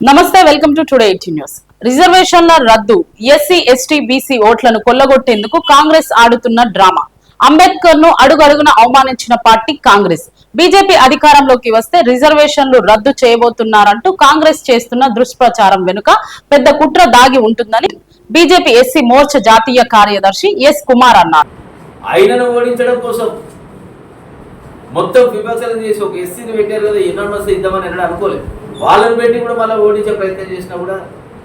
నమస్తే welcome to today eighty news. రిజర్వేషన్ల రద్దు ఎస్సీ ఎస్టీ బీసీ ఓట్లను కొల్లగొట్టేందుకు కాంగ్రెస్ ఆడుతున్న డ్రామా. అంబేద్కర్ను అడుగడుగున అవమానించిన పార్టీ కాంగ్రెస్. బీజేపీ అధికారంలోకి వస్తే రిజర్వేషన్లు రద్దు చేయబోతున్నారంటూ కాంగ్రెస్ చేస్తున్న దుష్ప్రచారం వెనుక పెద్ద కుట్ర దాగి ఉంటుందని బీజేపీ ఎస్సీ మోర్చా జాతీయ కార్యదర్శి ఎస్ కుమార్ అన్నారు. ఆయనను ఓడించడం కోసం మొత్తం విమర్శలు చేసి ఒక ఎస్సీని పెట్టారు కదా ఎన్నో ఇద్దామని అనుకోలేదు. వాళ్ళని పెట్టి కూడా మళ్ళీ ఓడించే ప్రయత్నం చేసినా కూడా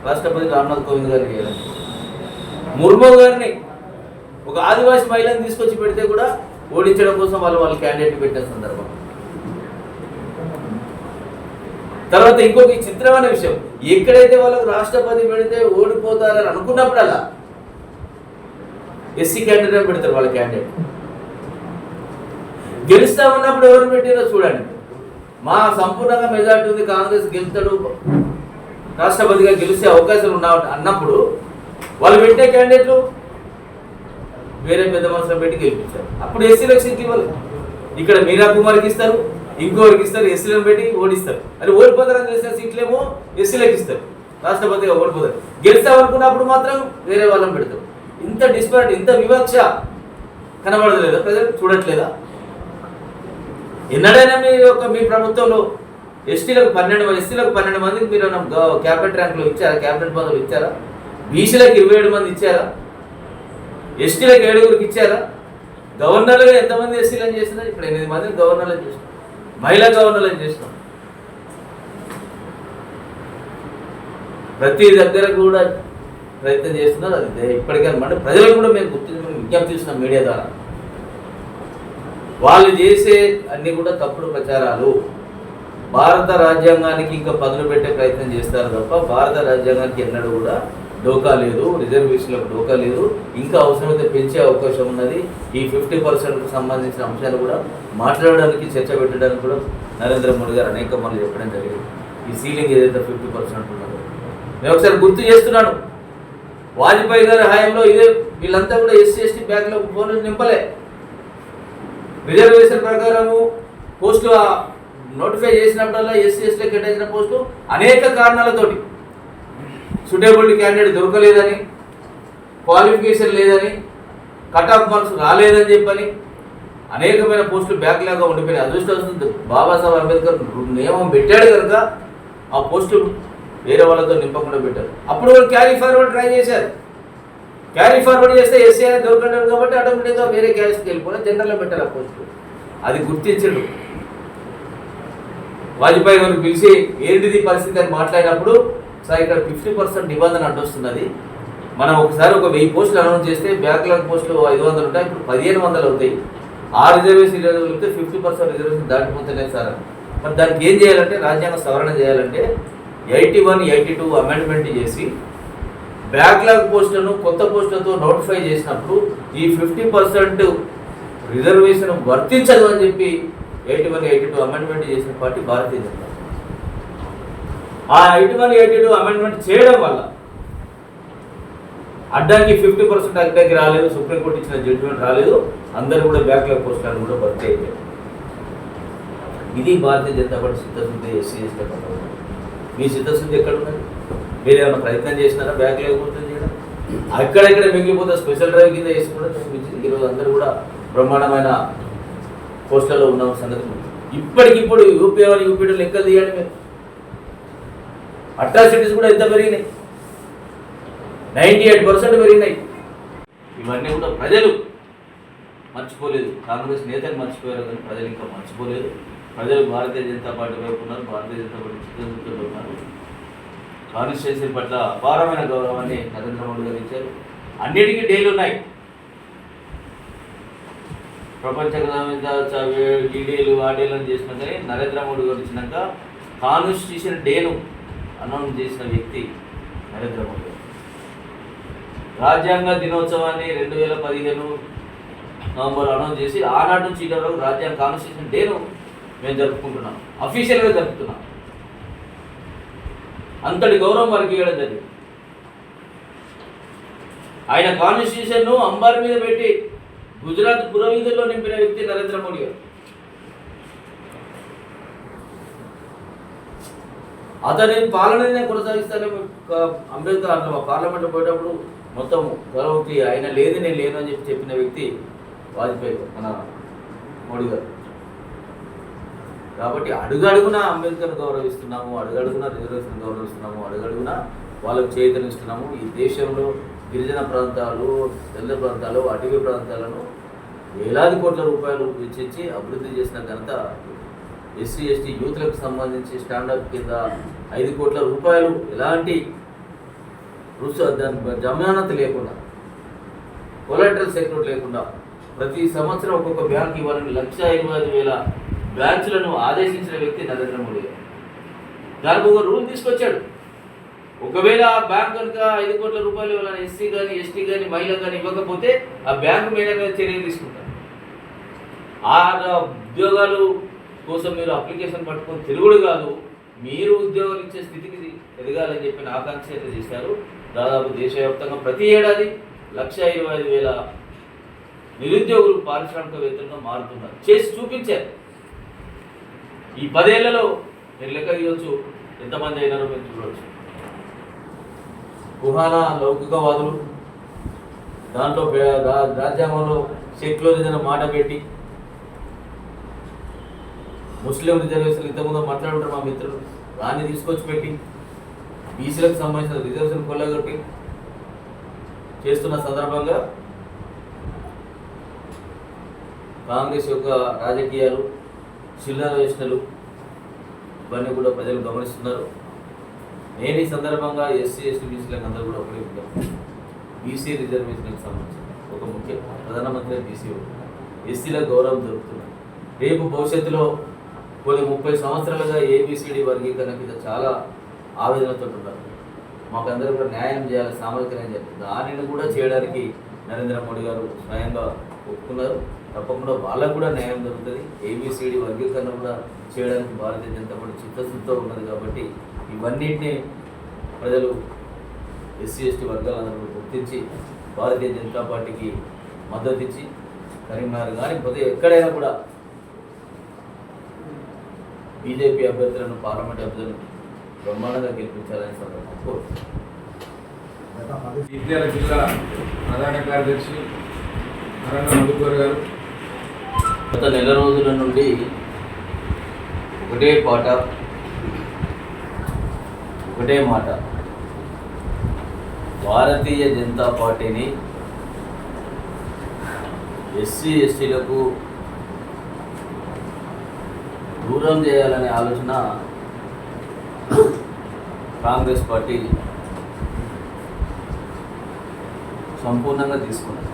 రాష్ట్రపతి రామ్నాథ్ కోవింద్ గారు చేయలేదు ముర్ము గారిని ఒక ఆదివాసి మహిళను తీసుకొచ్చి పెడితే కూడా ఓడించడం కోసం వాళ్ళు వాళ్ళ క్యాండిడేట్ పెట్టిన సందర్భం. తర్వాత ఇంకొక చిత్రమైన విషయం. ఎక్కడైతే వాళ్ళకు రాష్ట్రపతి పెడితే ఓడిపోతారని అనుకున్నప్పుడల్లా ఎస్సీ క్యాండిడేట్ పెడతారు వాళ్ళ క్యాండిడేట్ గెలుస్తా ఉన్నప్పుడు ఎవరు పెట్టారో చూడండి. మా సంపూర్ణంగా మెజార్టీ ఉంది కాంగ్రెస్ గెలుస్తాడు రాష్ట్రపతిగా గెలిచే అవకాశాలు ఉన్న అన్నప్పుడు వాళ్ళు పెట్టే క్యాండిడేట్లు వేరే పెద్ద మనుషులు పెట్టి గెలిపించారు. అప్పుడు ఎస్సీ ఎలక్షన్కి ఇవ్వాలి. ఇక్కడ మీరా కుమార్కి ఇస్తారు ఇంకోరికి ఇస్తారు ఎస్సీలను పెట్టి ఓడిస్తారు. అది ఓడిపోతారని తెలిసిన సీట్లేమో ఎస్సీలకు ఇస్తారు. రాష్ట్రపతిగా ఓడిపోతారు. గెలుస్తామనుకున్నప్పుడు మాత్రం వేరే వాళ్ళని పెడతారు. ఇంత డిస్పారిటీ ఇంత వివక్ష కనబడలేదా? ప్రజలు చూడట్లేదా? ఎన్నడైనా మీ యొక్క మీ ప్రభుత్వంలో ఎస్టీలకు పన్నెండు మంది ఎస్టీలకు పన్నెండు మందికి మీరు క్యాబినెట్ ర్యాంకులు ఇచ్చారా? క్యాబినెట్ పదవులు ఇచ్చారా? బీసీలకు ఇరవై ఏడు మంది ఇచ్చారా? ఎస్టీలకు ఏడుగురికి ఇచ్చారా? గవర్నర్లుగా ఎంతమంది ఎస్సీలను చేసినా ఇప్పుడు ఎనిమిది మందిని గవర్నర్లను చేసినాం. మహిళా గవర్నర్లను చేసినాం. ప్రతి దగ్గర కూడా ప్రయత్నం చేస్తున్నారు. అది ఇప్పటికైనా అంటే ప్రజలకు కూడా మేము గుర్తించి విజ్ఞప్తి చేస్తున్నాం మీడియా ద్వారా. వాళ్ళు చేసే అన్ని కూడా తప్పుడు ప్రచారాలు. భారత రాజ్యాంగానికి ఇంకా పదులు పెట్టే ప్రయత్నం చేస్తారు తప్ప భారత రాజ్యాంగానికి ఎన్నడూ కూడా డోకా లేదు రిజర్వేషన్లకు డోకా లేదు. ఇంకా అవసరమైతే పెంచే అవకాశం ఉన్నది. ఈ ఫిఫ్టీ పర్సెంట్కు సంబంధించిన అంశాలు కూడా మాట్లాడడానికి చర్చ పెట్టడానికి కూడా నరేంద్ర మోడీ గారు అనేక మార్లు చెప్పడం జరిగింది. ఈ సీలింగ్ ఏదైతే ఫిఫ్టీ పర్సెంట్ ఉన్నదో. నేను ఒకసారి గుర్తు చేస్తున్నాను. వాజ్పేయి గారి హయాంలో ఇదే వీళ్ళంతా కూడా ఎస్సీ ఎస్టీ బ్యాగ్లో ఫోన్లు నింపలే. రిజర్వేషన్ ప్రకారము పోస్టులు నోటిఫై చేసినప్పుడల్లా ఎస్సీ ఎస్టీ కేటాయించిన పోస్టు అనేక కారణాలతోటి సూటబుల్ క్యాండిడేట్ దొరకలేదని క్వాలిఫికేషన్ లేదని కట్ ఆఫ్ మార్క్స్ రాలేదని చెప్పని అనేకమైన పోస్టులు బ్యాక్లాగా ఉండిపోయినాయి. అదృష్టవస్తుంది బాబాసాహెబ్ అంబేద్కర్ నియమం పెట్టాడు కనుక ఆ పోస్టులు వేరే వాళ్ళతో నింపకుండా పెట్టారు. అప్పుడు క్యారీ ఫార్వర్డ్ ట్రై చేశారు. క్యారీ ఫార్వర్డ్ చేస్తే ఎస్సీ అనేది దొరకడం కాబట్టి ఆటోమేటిక్గా వేరే క్యారీస్కి వెళ్ళిపోయి జనరల్లో పెట్టారు ఆ పోస్టు అది గుర్తించడు. వాజ్పేయి గారు పిలిచి ఏంటిది పరిస్థితి అని మాట్లాడినప్పుడు సార్ ఇక్కడ ఫిఫ్టీ పర్సెంట్ నిబంధన అడ్డొస్తున్నది. మనం ఒకసారి ఒక వెయ్యి పోస్టులు అనౌన్స్ చేస్తే బ్యాక్లాగ్ పోస్టులు ఐదు వందలు ఉంటాయి ఇప్పుడు పదిహేను వందలు అవుతాయి. ఆ రిజర్వేషన్ వెళ్తే ఫిఫ్టీ పర్సెంట్ రిజర్వేషన్ దాటిపోతున్నాయి సార్ మరి దానికి ఏం చేయాలంటే రాజ్యాంగ సవరణ చేయాలంటే eighty one eighty two amendment చేసి బ్యాక్లాగ్ పోస్టులను కొత్త పోస్టులతో నోటిఫై చేసినప్పుడు ఈ ఫిఫ్టీ పర్సెంట్ రిజర్వేషన్ వర్తించదు అని చెప్పి eighty one eighty two amendment చేసిన పార్టీ భారతీయ జనతా ఆ eighty one eighty two amendment చేయడం వల్ల అడ్డానికి ఫిఫ్టీ పర్సెంట్ అడ్డానికి రాలేదు సుప్రీంకోర్టు ఇచ్చిన జడ్జిమెంట్ రాలేదు అందరూ కూడా బ్యాక్లాగ్ పోస్టులను కూడా భర్తీ అయ్యారు ఇది భారతీయ జనతా పార్టీ చిత్తశుద్ధి ఎస్సీ ఎస్టీ మీ చిత్తశుద్ధి ఎక్కడ ఉన్నది? మీరు ఏమైనా ప్రయత్నం చేసినారా? బ్యాక్ లేకపోతే చేయడం? అక్కడెక్కడ మిగిలిపోతే స్పెషల్ డ్రైవ్ కింద వేసి కూడా చూపించింది. ఈరోజు అందరూ కూడా బ్రహ్మాండమైన పోస్టులలో ఉన్న సంగతి ఇప్పటికిప్పుడు యూపీ వాళ్ళు యూపీ లెక్కలు తీయండి మీరు. అట్రాసిటీస్ కూడా ఎంత పెరిగినాయి? నైంటీ ఎయిట్ పర్సెంట్ పెరిగినాయి. ఇవన్నీ కూడా ప్రజలు మర్చిపోలేదు. కాంగ్రెస్ నేతలు మర్చిపోయారు కానీ ప్రజలు ఇంకా మర్చిపోలేదు. ప్రజలు భారతీయ జనతా పార్టీ వైపు ఉన్నారు. భారతీయ జనతా పార్టీ చిత్తశుద్ధితో ఉన్నారు. కాన్స్టిట్యూన్సీ పట్ల అపారమైన గౌరవాన్ని నరేంద్ర మోడీ గారు ఇచ్చారు. అన్నిటికీ డేలు ఉన్నాయి. ప్రపంచ ఈడీలు డేలు అని చేసినా కానీ నరేంద్ర మోడీ గారు వచ్చినాక కాన్స్టిట్యూషన్ డేను అనౌన్స్ చేసిన వ్యక్తి నరేంద్ర మోడీ గారు. రాజ్యాంగ దినోత్సవాన్ని రెండు వేల పదిహేను నవంబర్ అనౌన్స్ చేసి ఆనాటి నుంచి ఇటు వరకు రాజ్యాంగ కాన్స్టిట్యూషన్ డేను మేము జరుపుకుంటున్నాం. అఫీషియల్గా జరుపుతున్నాం. అంతటి గౌరవం వారికి ఇవ్వడం జరిగింది. ఆయన కాన్స్టిట్యూషన్ను అంబార్ మీద పెట్టి గుజరాత్ పురోవిధుల్లో నింపిన వ్యక్తి నరేంద్ర మోడీ గారు. అతని పాలననే కొనసాగిస్తానే. అంబేద్కర్ అన్న పార్లమెంట్ పోయేటప్పుడు మొత్తం గౌరవకి ఆయన లేదు నేను లేను అని చెప్పి చెప్పిన వ్యక్తి వాజ్పేయి మన మోడీ గారు. కాబట్టి అడుగడుగున అంబేద్కర్ గౌరవిస్తున్నాము అడుగడుగున రిజర్వేషన్ గౌరవిస్తున్నాము అడుగడుగున వాళ్ళకు చైతన్యస్తున్నాము ఈ దేశంలో గిరిజన ప్రాంతాలు తెల్ల ప్రాంతాలు అటవీ ప్రాంతాలను వేలాది కోట్ల రూపాయలు వెచ్చించి అభివృద్ధి చేసిన ఘనత ఎస్సీ ఎస్టీ యూత్లకు సంబంధించి స్టాండప్ కింద ఐదు కోట్ల రూపాయలు ఎలాంటి రుసు దాని జమానత లేకుండా కొలాటరల్ సెక్యూరిటీ లేకుండా ప్రతి సంవత్సరం ఒక్కొక్క బ్యాంక్ ఇవ్వాలని లక్ష ఇరవై ఐదు వేల బ్రాంచ్లను ఆదేశించిన వ్యక్తి నరేంద్ర మోడీ. గారు దానికి ఒక రూల్ తీసుకొచ్చాడు. ఒకవేళ ఆ బ్యాంక్ కనుక ఐదు కోట్ల రూపాయలు ఇవ్వాలని ఎస్సీ కానీ ఎస్టీ కానీ మహిళ కానీ ఇవ్వకపోతే ఆ బ్యాంకు మేనేజర్ చర్య చర్యలు తీసుకుంటారు ఆ ఉద్యోగాలు కోసం మీరు అప్లికేషన్ పట్టుకొని తిరుగుడు కాదు మీరు ఉద్యోగాలు ఇచ్చే స్థితికి ఎదగాలని చెప్పిన ఆకాంక్ష అయితే చేశారు. దాదాపు దేశవ్యాప్తంగా ప్రతి ఏడాది లక్ష ఇరవై ఐదు వేల నిరుద్యోగులు పారిశ్రామికవేత్తలుగా మారుతున్నారు. చేసి చూపించారు. ఈ పదేళ్ళలో మీరు లెక్క తీయవచ్చు ఎంతమంది అయినారో మీరు చూడవచ్చు కుహాన లౌకికవాదులు దాంట్లో రాజ్యాంగంలో సెట్లో రాజ్యాంగంలో సెక్యులరిజం మాట పెట్టి ముస్లిం రిజర్వేషన్ ఇంతకుముందు మాట్లాడుంటారు మా మిత్రులు. దాన్ని తీసుకొచ్చి పెట్టి బీసీలకు సంబంధించిన రిజర్వేషన్ కొల్లగొట్టి చేస్తున్న సందర్భంగా కాంగ్రెస్ యొక్క రాజకీయాలు చిల్లర వేసినలు ఇవన్నీ కూడా ప్రజలు గమనిస్తున్నారు. నేను ఈ సందర్భంగా ఎస్సీ ఎస్టీ బీసీలకు అందరూ కూడా ఒకటే ఉంటాం బీసీ రిజర్వేషన్కి సంబంధించి ఒక ముఖ్య ప్రధానమంత్రి బీసీ ఎస్సీలకు గౌరవం దొరుకుతుంది రేపు భవిష్యత్తులో కొన్ని ముప్పై సంవత్సరాలుగా ఏబిసిడి వర్గీకరణ కింద చాలా ఆవేదనతో ఉంటారు. మాకు అందరూ కూడా న్యాయం చేయాలి సామర్థ్యం న్యాయం చేయాలి. దానిని కూడా చేయడానికి నరేంద్ర మోడీ గారు స్వయంగా ఒప్పుకున్నారు. తప్పకుండా వాళ్ళకు కూడా న్యాయం దొరుకుతుంది ఏబిసిడి వర్గీకరణ కూడా చేయడానికి భారతీయ జనతా పార్టీ చిత్తశుద్ధితో ఉన్నది కాబట్టి ఇవన్నిటిని ప్రజలు ఎస్సీ ఎస్టీ వర్గాలందరూ గుర్తించి భారతీయ జనతా పార్టీకి మద్దతు ఇచ్చి కరీంనగర్ కానీ పోతే ఎక్కడైనా కూడా బీజేపీ అభ్యర్థులను పార్లమెంట్ అభ్యర్థులను బ్రహ్మాండంగా గెలిపించాలని సందర్భంగా కోరుతున్నాను. జిల్లా ప్రధాన కార్యదర్శి అరణ్య మధుకర్ గారు గత నెల రోజుల నుండి ఒకటే పాట ఒకటే మాట. భారతీయ జనతా పార్టీని ఎస్సీ ఎస్టీలకు దూరం చేయాలనే ఆలోచన కాంగ్రెస్ పార్టీ సంపూర్ణంగా తీసుకున్నది.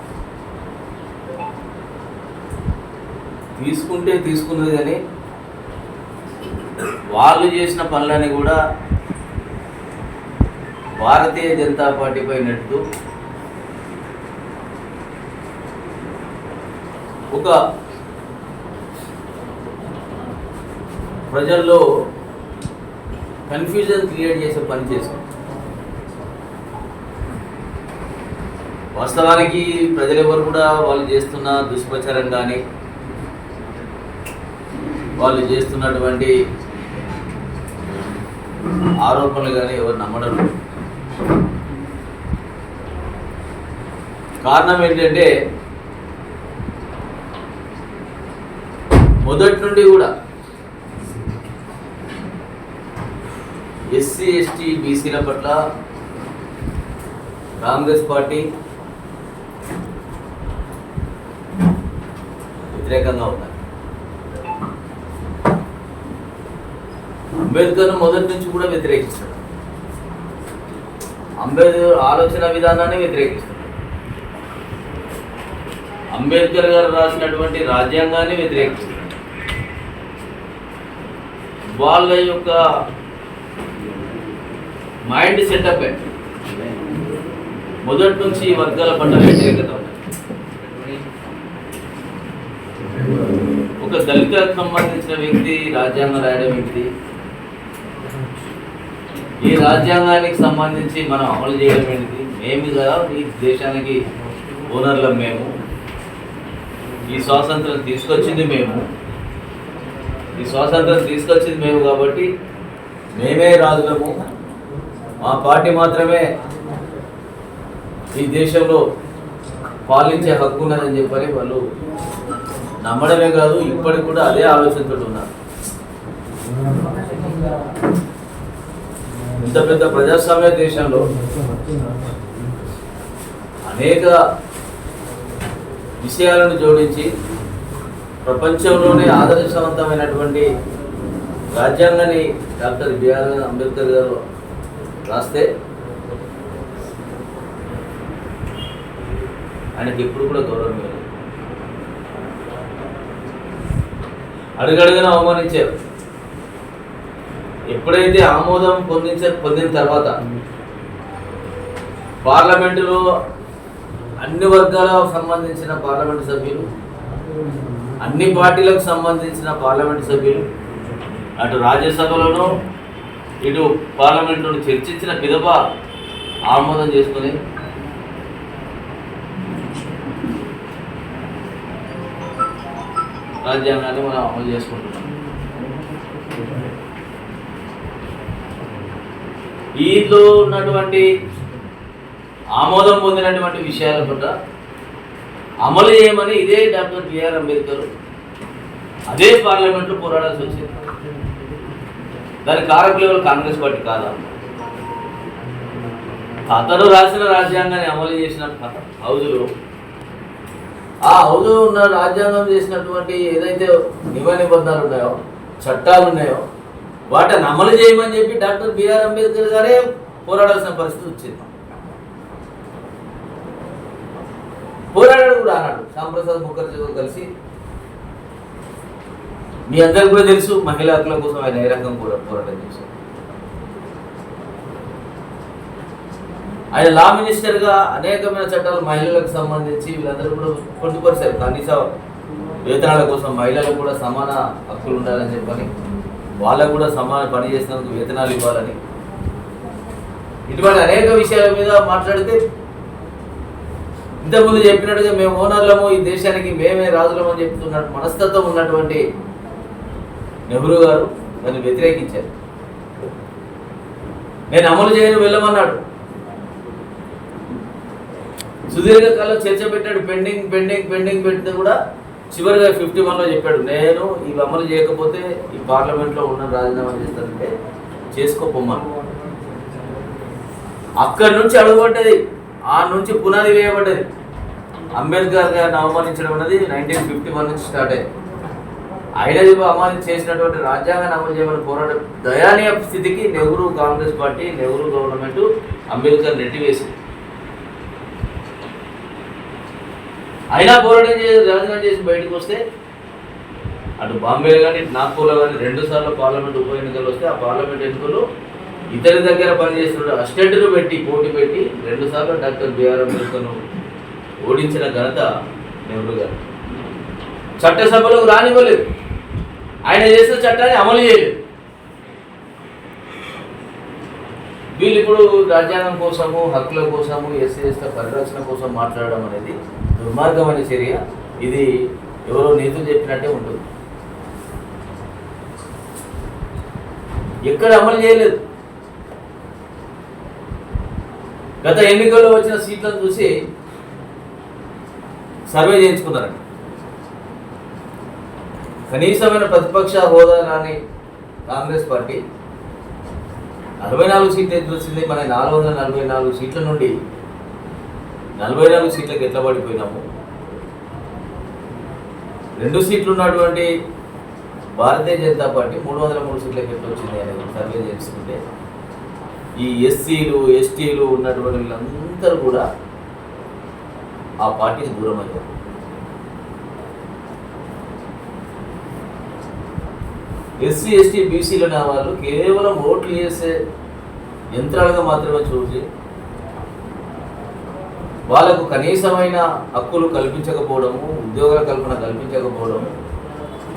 తీసుకుంటే తీసుకున్నది కానీ వాళ్ళు చేసిన పనులని కూడా భారతీయ జనతా పార్టీపై నెడుతూ ఒక ప్రజల్లో కన్ఫ్యూజన్ క్రియేట్ చేసే పని చేశాం. వాస్తవానికి ప్రజలెవరు కూడా వాళ్ళు చేస్తున్న దుష్ప్రచారం కానీ వాళ్ళు చేస్తున్నటువంటి ఆరోపణలు కానీ ఎవరు నమ్మడం కారణం ఏంటంటే మొదటి నుండి కూడా ఎస్సీ ఎస్టీ బీసీల పట్ల కాంగ్రెస్ పార్టీ వ్యతిరేకంగా ఉన్నారు అంబేద్కర్ మొదటి నుంచి కూడా వ్యతిరేకిస్తాడు. అంబేద్కర్ ఆలోచన విధానాన్ని వ్యతిరేకిస్తాడు. అంబేద్కర్ గారు రాసినటువంటి రాజ్యాంగాన్ని వ్యతిరేకిస్తాడు. వాళ్ళ యొక్క మైండ్ సెటప్ మొదటి నుంచి ఈ వర్గాల పట్ల వ్యతిరేకత ఒక దళితకు సంబంధించిన వ్యక్తి రాజ్యాంగం రాయడం వ్యక్తి ఈ రాజ్యాంగానికి సంబంధించి మనం అమలు చేయడం ఏంటిది? మేము కదా ఈ దేశానికి ఓనర్లం మేము. ఈ స్వాతంత్రం తీసుకొచ్చింది మేము. ఈ స్వాతంత్రం తీసుకొచ్చింది మేము కాబట్టి మేమే రాజులము. మా పార్టీ మాత్రమే ఈ దేశంలో పాలించే హక్కు ఉన్నదని చెప్పని వాళ్ళు నమ్మడమే కాదు ఇప్పటికి కూడా అదే ఆలోచనతో ఉన్నారు. ఇంత పెద్ద ప్రజాస్వామ్య దేశంలో అనేక విషయాలను జోడించి ప్రపంచంలోనే ఆదర్శవంతమైనటువంటి రాజ్యాంగాన్ని డాక్టర్ బిఆర్ అంబేద్కర్ గారు రాస్తే ఆయనకి ఎప్పుడు కూడా గౌరవం ఇవ్వలేదు అడుగడుగున అవమానించారు. ఎప్పుడైతే ఆమోదం పొందించ పొందిన తర్వాత పార్లమెంటులో అన్ని వర్గాలకు సంబంధించిన పార్లమెంటు సభ్యులు అన్ని పార్టీలకు సంబంధించిన పార్లమెంటు సభ్యులు అటు రాజ్యసభలోనూ ఇటు పార్లమెంటును చర్చించిన పిదప ఆమోదం చేసుకుని రాజ్యాంగాన్ని మనం అమలు చేసుకుంటున్నాం. వీళ్ళు ఉన్నటువంటి ఆమోదం పొందినటువంటి విషయాల పట్ల అమలు చేయమని ఇదే డాక్టర్ బిఆర్ అంబేద్కర్ అదే పార్లమెంట్లో పోరాడాల్సి వచ్చింది. దాని కారకులు కాంగ్రెస్ పార్టీ కాదా? అతను రాసిన రాజ్యాంగాన్ని అమలు చేసిన హౌజులు. ఆ హౌజు ఉన్న రాజ్యాంగం చేసినటువంటి ఏదైతే నియమ నిబంధనలు ఉన్నాయో చట్టాలు ఉన్నాయో వాటిని అమలు చేయమని చెప్పి డాక్టర్ బిఆర్ అంబేద్కర్ గారే పోరాడాల్సిన పరిస్థితి వచ్చింది. పోరాడాడు కూడా అన్నాడు. శ్యాంప్రసాద్ ముఖర్జీతో కలిసి. మీ అందరికి కూడా తెలుసు మహిళా హక్కుల కోసం ఆయన ఏ రకం కూడా పోరాటం చేశారు ఆయన లా మినిస్టర్గా అనేకమైన చట్టాలు మహిళలకు సంబంధించి వీళ్ళందరూ కూడా పొందుపరిచారు. కనీస వేతనాల కోసం మహిళలకు కూడా సమాన హక్కులు ఉండాలని చెప్పని వాళ్ళకు కూడా సమాన పని చేసినందుకు వేతనాలు ఇవ్వాలని. ఇటువంటి అనేక విషయాల మీద మాట్లాడితే ఇంతకుముందు చెప్పినట్టుగా మేము ఓనర్లము ఈ దేశానికి మేమే రాజులము అని చెప్తున్నట్టు మనస్తత్వం ఉన్నటువంటి నెహ్రూ గారు దాన్ని వ్యతిరేకించారు. నేను అమలు చేయను వెళ్ళమన్నాడు. సుదీర్ఘకాలం చర్చ పెట్టాడు పెండింగ్ పెండింగ్ పెండింగ్ పెడితే కూడా చివరిగా ఫిఫ్టీ వన్లో చెప్పాడు నేను ఇవి అమలు చేయకపోతే ఈ పార్లమెంట్లో ఉన్న రాజీనామా చేస్తానంటే చేసుకోపోమ్మను. అక్కడి నుంచి అడుగుపడ్డది ఆ నుంచి పునాది వేయబడ్డది. అంబేద్కర్ గారిని అవమానించడం అనేది నైన్టీన్ ఫిఫ్టీ వన్ నుంచి స్టార్ట్ అయింది ఐడల్ అమలు చేసినటువంటి రాజ్యాంగాన్ని అమలు చేయమని పోరాటం దయానీయ స్థితికి నెహ్రూ కాంగ్రెస్ పార్టీ నెహ్రూ గవర్నమెంట్ అంబేద్కర్ నెట్టివేసింది. అయినా పోరాటం చేసి రాజీనామా చేసి బయటకు వస్తే అటు బాంబేలో కానీ నాగ్పూర్లో కానీ రెండు సార్లు పార్లమెంట్ ఉప ఎన్నికలు వస్తే ఆ పార్లమెంట్ ఎన్నికలు ఇతని దగ్గర పనిచేస్తున్న అసిస్టెంట్ను పెట్టి పోటీ పెట్టి రెండు సార్లు డాక్టర్ బిఆర్ అంబేద్కర్ను ఓడించిన ఘనత నెహ్రూ గారు. చట్టసభలకు రానివ్వలేదు. ఆయన చేసిన చట్టాన్ని అమలు చేయలేదు. వీళ్ళు ఇప్పుడు రాజ్యాంగం కోసము హక్కుల కోసము ఎస్సీ ఎస్టీ పరిరక్షణ కోసం మాట్లాడడం అనేది దుర్మార్గమైన చర్య. ఇది ఎవరో నీతులు చెప్పినట్టే ఉంటుంది. ఎక్కడ అమలు చేయలేదు. గత ఎన్నికల్లో వచ్చిన సీట్లను చూసి సర్వే చేయించుకున్నారండి. కనీసమైన ప్రతిపక్ష హోదా రాని కాంగ్రెస్ పార్టీ అరవై నాలుగు సీట్లు ఎదురు వచ్చింది. మన నాలుగు వందల నలభై నాలుగు సీట్ల నుండి నలభై నాలుగు సీట్లకు ఎట్లా పడిపోయినాము? రెండు సీట్లు ఉన్నటువంటి భారతీయ జనతా పార్టీ మూడు వందల మూడు సీట్లకు ఎట్లా వచ్చింది అనేది సర్వే చేసుకుంటే ఈ ఎస్సీలు ఎస్టీలు ఉన్నటువంటి వీళ్ళందరూ కూడా ఆ పార్టీకి దూరం అయ్యారు ఎస్సీ ఎస్టీ బీసీలు అనే వాళ్ళు కేవలం ఓట్లు చేసే యంత్రాలుగా మాత్రమే చూసి వాళ్ళకు కనీసమైన హక్కులు కల్పించకపోవడము ఉద్యోగాల కల్పన కల్పించకపోవడము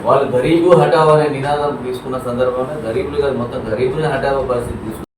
వాళ్ళు గరీబు హఠావ్ అనే నినాదం తీసుకున్న సందర్భంగా గరీబులు కాదు మొత్తం గరీబుని హఠావ పరిస్థితి తీసుకున్నారు